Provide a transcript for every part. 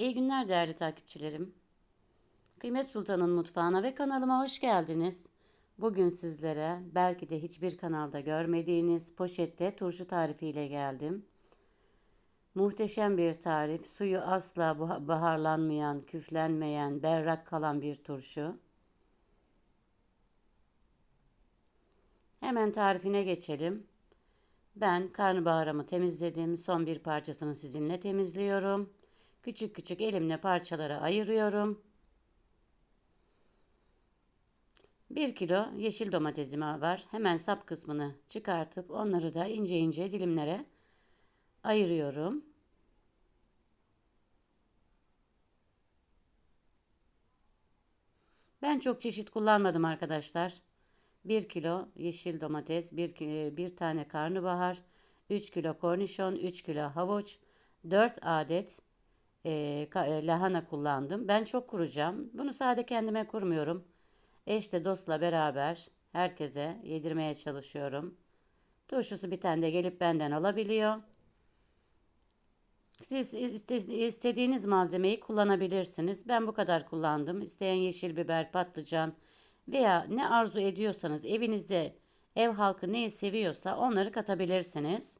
İyi günler değerli takipçilerim. Kıymet Sultan'ın mutfağına ve kanalıma hoş geldiniz. Bugün sizlere belki de hiçbir kanalda görmediğiniz poşette turşu tarifiyle geldim. Muhteşem bir tarif. Suyu asla baharlanmayan, küflenmeyen, berrak kalan bir turşu. Hemen tarifine geçelim. Ben karnabaharımı temizledim. Son bir parçasını sizinle temizliyorum. Küçük küçük elimle parçalara ayırıyorum. 1 kilo yeşil domatesim var. Hemen sap kısmını çıkartıp onları da ince ince dilimlere ayırıyorum. Ben çok çeşit kullanmadım arkadaşlar. 1 kilo yeşil domates, 1, bir tane karnabahar, 3 kilo kornişon, 3 kilo havuç, 4 adet e, e, lahana kullandım. Ben çok kuracağım. Bunu sade kendime kurmuyorum. Eşle dostla beraber herkese yedirmeye çalışıyorum. Turşusu bir tane de gelip benden alabiliyor. Siz istediğiniz malzemeyi kullanabilirsiniz. Ben bu kadar kullandım. İsteyen yeşil biber, patlıcan veya ne arzu ediyorsanız evinizde ev halkı neyi seviyorsa onları katabilirsiniz.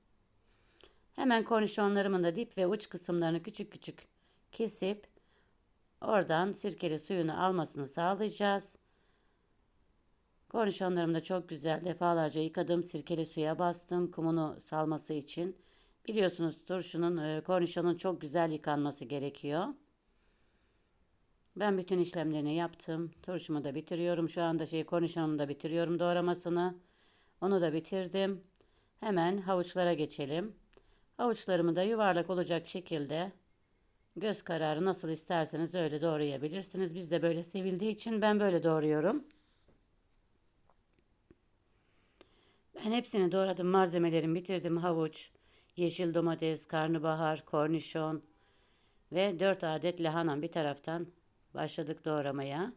Hemen kornişonlarımın da dip ve uç kısımlarını küçük küçük kesip oradan sirkeli suyunu almasını sağlayacağız. Kornişonlarımı da çok güzel defalarca yıkadım. Sirkeli suya bastım kumunu salması için. Biliyorsunuz turşunun, e, kornişonun çok güzel yıkanması gerekiyor. Ben bütün işlemlerini yaptım. Turşumu da bitiriyorum. Şu anda şey kornişonumu da bitiriyorum doğramasını. Onu da bitirdim. Hemen havuçlara geçelim. Havuçlarımı da yuvarlak olacak şekilde göz kararı nasıl isterseniz öyle doğrayabilirsiniz. Biz de böyle sevildiği için ben böyle doğruyorum. Ben hepsini doğradım. Malzemelerimi bitirdim. Havuç, yeşil domates, karnabahar, kornişon ve 4 adet lahana bir taraftan başladık doğramaya.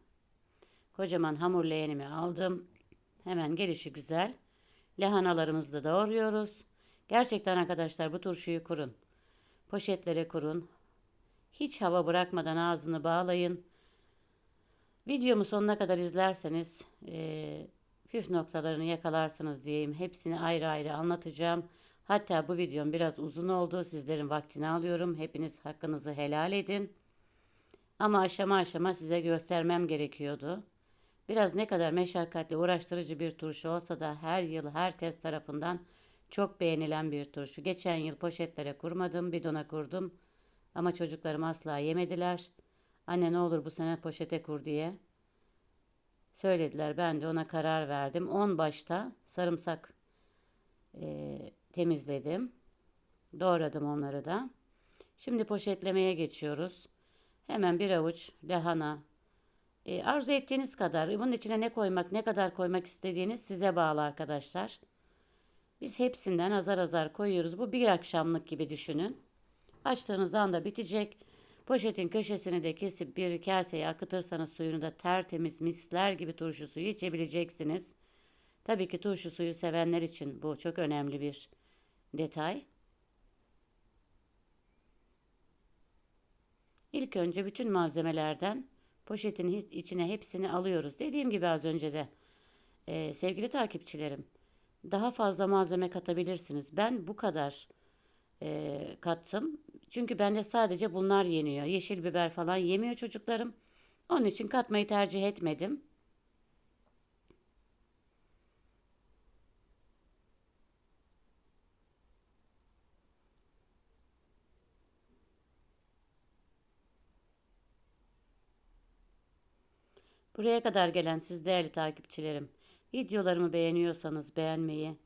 Kocaman hamur leğenimi aldım. Hemen gelişi güzel. Lahanalarımızı da doğruyoruz. Gerçekten arkadaşlar bu turşuyu kurun. Poşetlere kurun. Hiç hava bırakmadan ağzını bağlayın. Videomu sonuna kadar izlerseniz e, püf noktalarını yakalarsınız diyeyim. Hepsini ayrı ayrı anlatacağım. Hatta bu videom biraz uzun oldu. Sizlerin vaktini alıyorum. Hepiniz hakkınızı helal edin. Ama aşama aşama size göstermem gerekiyordu. Biraz ne kadar meşakkatli, uğraştırıcı bir turşu olsa da her yıl herkes tarafından çok beğenilen bir turşu. Geçen yıl poşetlere kurmadım, bidona kurdum. Ama çocuklarım asla yemediler. Anne ne olur bu sene poşete kur diye. Söylediler. Ben de ona karar verdim. 10 başta sarımsak e, temizledim. Doğradım onları da. Şimdi poşetlemeye geçiyoruz. Hemen bir avuç lahana. E, arzu ettiğiniz kadar. Bunun içine ne koymak, ne kadar koymak istediğiniz size bağlı arkadaşlar. Biz hepsinden azar azar koyuyoruz. Bu bir akşamlık gibi düşünün. Açtığınız anda bitecek. Poşetin köşesini de kesip bir kaseye akıtırsanız suyunu da tertemiz misler gibi turşu suyu içebileceksiniz. Tabii ki turşu suyu sevenler için bu çok önemli bir detay. İlk önce bütün malzemelerden poşetin içine hepsini alıyoruz. Dediğim gibi az önce de e, sevgili takipçilerim daha fazla malzeme katabilirsiniz. Ben bu kadar e, kattım. Çünkü bende sadece bunlar yeniyor. Yeşil biber falan yemiyor çocuklarım. Onun için katmayı tercih etmedim. Buraya kadar gelen siz değerli takipçilerim, videolarımı beğeniyorsanız beğenmeyi,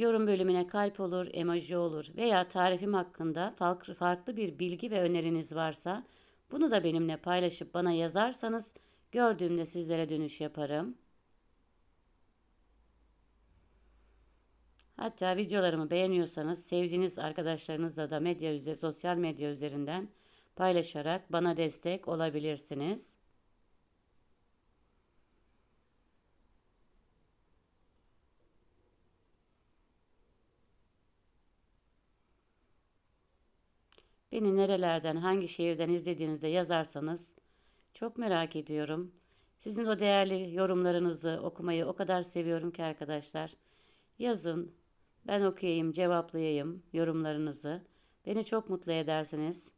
yorum bölümüne kalp olur, emoji olur veya tarifim hakkında farklı, bir bilgi ve öneriniz varsa bunu da benimle paylaşıp bana yazarsanız gördüğümde sizlere dönüş yaparım. Hatta videolarımı beğeniyorsanız sevdiğiniz arkadaşlarınızla da medya üzeri, sosyal medya üzerinden paylaşarak bana destek olabilirsiniz. Beni nerelerden, hangi şehirden izlediğinizde yazarsanız çok merak ediyorum. Sizin o değerli yorumlarınızı okumayı o kadar seviyorum ki arkadaşlar. Yazın, ben okuyayım, cevaplayayım yorumlarınızı. Beni çok mutlu edersiniz.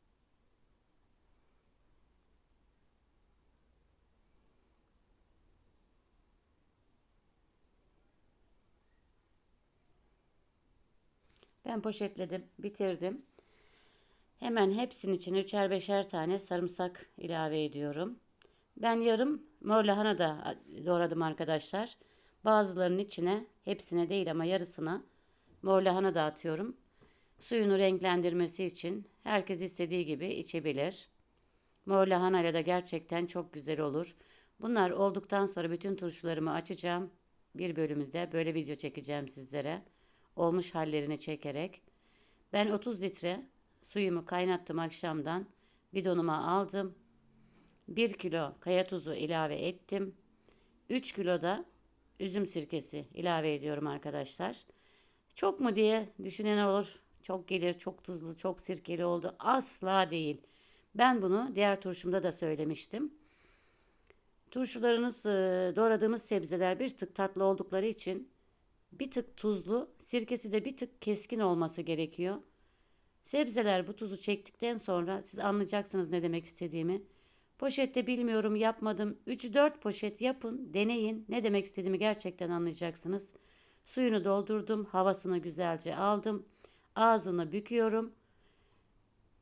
Ben poşetledim, bitirdim. Hemen hepsinin içine üçer beşer tane sarımsak ilave ediyorum. Ben yarım mor lahana da doğradım arkadaşlar. Bazılarının içine, hepsine değil ama yarısına mor lahana da atıyorum. Suyunu renklendirmesi için herkes istediği gibi içebilir. Mor lahana ile de gerçekten çok güzel olur. Bunlar olduktan sonra bütün turşularımı açacağım. Bir bölümünde böyle video çekeceğim sizlere. Olmuş hallerini çekerek. Ben 30 litre suyumu kaynattım akşamdan. Bidonuma aldım. 1 kilo kaya tuzu ilave ettim. 3 kilo da üzüm sirkesi ilave ediyorum arkadaşlar. Çok mu diye düşünen olur. Çok gelir, çok tuzlu, çok sirkeli oldu. Asla değil. Ben bunu diğer turşumda da söylemiştim. Turşularınız, e, doğradığımız sebzeler bir tık tatlı oldukları için bir tık tuzlu, sirkesi de bir tık keskin olması gerekiyor. Sebzeler bu tuzu çektikten sonra siz anlayacaksınız ne demek istediğimi. Poşette bilmiyorum yapmadım. 3-4 poşet yapın, deneyin. Ne demek istediğimi gerçekten anlayacaksınız. Suyunu doldurdum, havasını güzelce aldım. Ağzını büküyorum.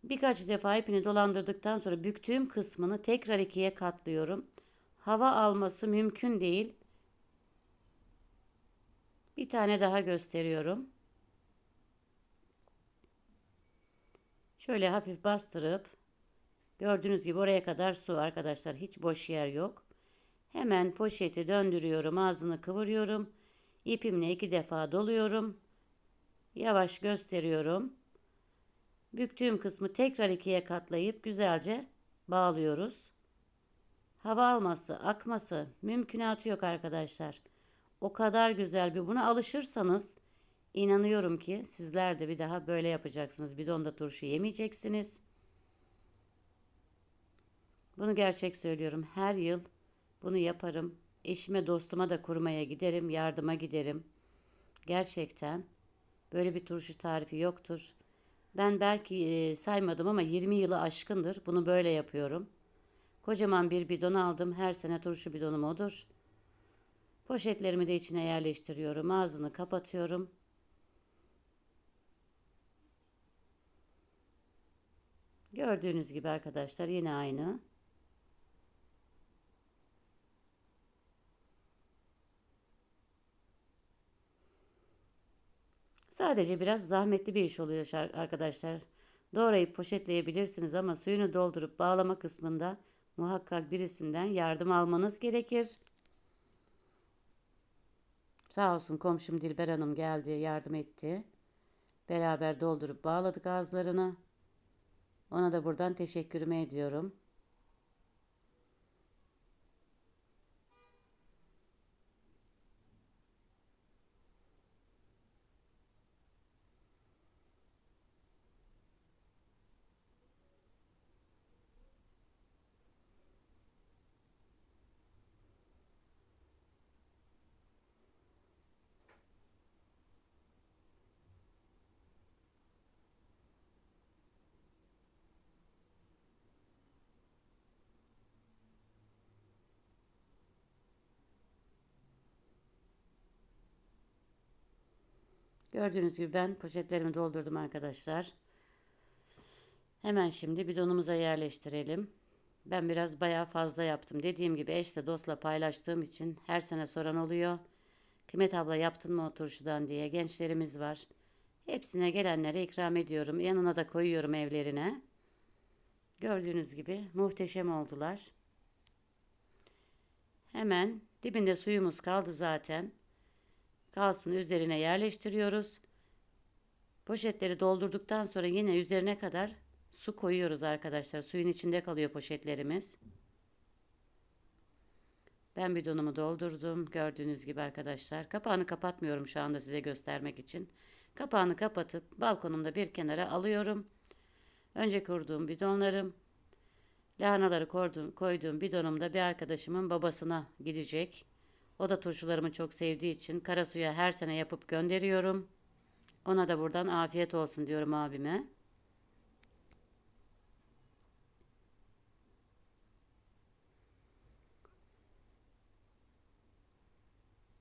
Birkaç defa ipini dolandırdıktan sonra büktüğüm kısmını tekrar ikiye katlıyorum. Hava alması mümkün değil. Bir tane daha gösteriyorum. Şöyle hafif bastırıp gördüğünüz gibi oraya kadar su arkadaşlar. Hiç boş yer yok. Hemen poşeti döndürüyorum. Ağzını kıvırıyorum. İpimle iki defa doluyorum. Yavaş gösteriyorum. Büktüğüm kısmı tekrar ikiye katlayıp güzelce bağlıyoruz. Hava alması, akması mümkünatı yok arkadaşlar. O kadar güzel bir buna alışırsanız inanıyorum ki sizler de bir daha böyle yapacaksınız. Bidonda turşu yemeyeceksiniz. Bunu gerçek söylüyorum. Her yıl bunu yaparım. Eşime dostuma da kurmaya giderim, yardıma giderim. Gerçekten böyle bir turşu tarifi yoktur. Ben belki e, saymadım ama 20 yılı aşkındır. Bunu böyle yapıyorum. Kocaman bir bidon aldım. Her sene turşu bidonum odur. Poşetlerimi de içine yerleştiriyorum. Ağzını kapatıyorum. Gördüğünüz gibi arkadaşlar yine aynı. Sadece biraz zahmetli bir iş oluyor arkadaşlar. Doğrayıp poşetleyebilirsiniz ama suyunu doldurup bağlama kısmında muhakkak birisinden yardım almanız gerekir. Sağ olsun komşum Dilber Hanım geldi, yardım etti. Beraber doldurup bağladık ağızlarını. Ona da buradan teşekkürümü ediyorum. Gördüğünüz gibi ben poşetlerimi doldurdum arkadaşlar. Hemen şimdi bidonumuza yerleştirelim. Ben biraz bayağı fazla yaptım. Dediğim gibi eşle dostla paylaştığım için her sene soran oluyor. Kıymet abla yaptın mı o turşudan diye gençlerimiz var. Hepsine gelenlere ikram ediyorum. Yanına da koyuyorum evlerine. Gördüğünüz gibi muhteşem oldular. Hemen dibinde suyumuz kaldı zaten kalsın üzerine yerleştiriyoruz. Poşetleri doldurduktan sonra yine üzerine kadar su koyuyoruz arkadaşlar. Suyun içinde kalıyor poşetlerimiz. Ben bidonumu doldurdum. Gördüğünüz gibi arkadaşlar. Kapağını kapatmıyorum şu anda size göstermek için. Kapağını kapatıp balkonumda bir kenara alıyorum. Önce kurduğum bidonlarım, lahanaları koyduğum, koyduğum bidonum da bir arkadaşımın babasına gidecek. O da turşularımı çok sevdiği için kara suya her sene yapıp gönderiyorum. Ona da buradan afiyet olsun diyorum abime.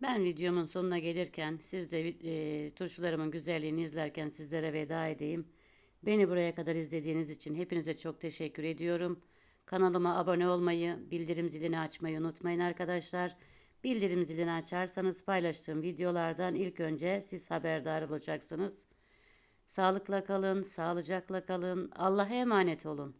Ben videomun sonuna gelirken siz de e, turşularımın güzelliğini izlerken sizlere veda edeyim. Beni buraya kadar izlediğiniz için hepinize çok teşekkür ediyorum. Kanalıma abone olmayı, bildirim zilini açmayı unutmayın arkadaşlar. Bildirim zilini açarsanız paylaştığım videolardan ilk önce siz haberdar olacaksınız. Sağlıkla kalın, sağlıcakla kalın. Allah'a emanet olun.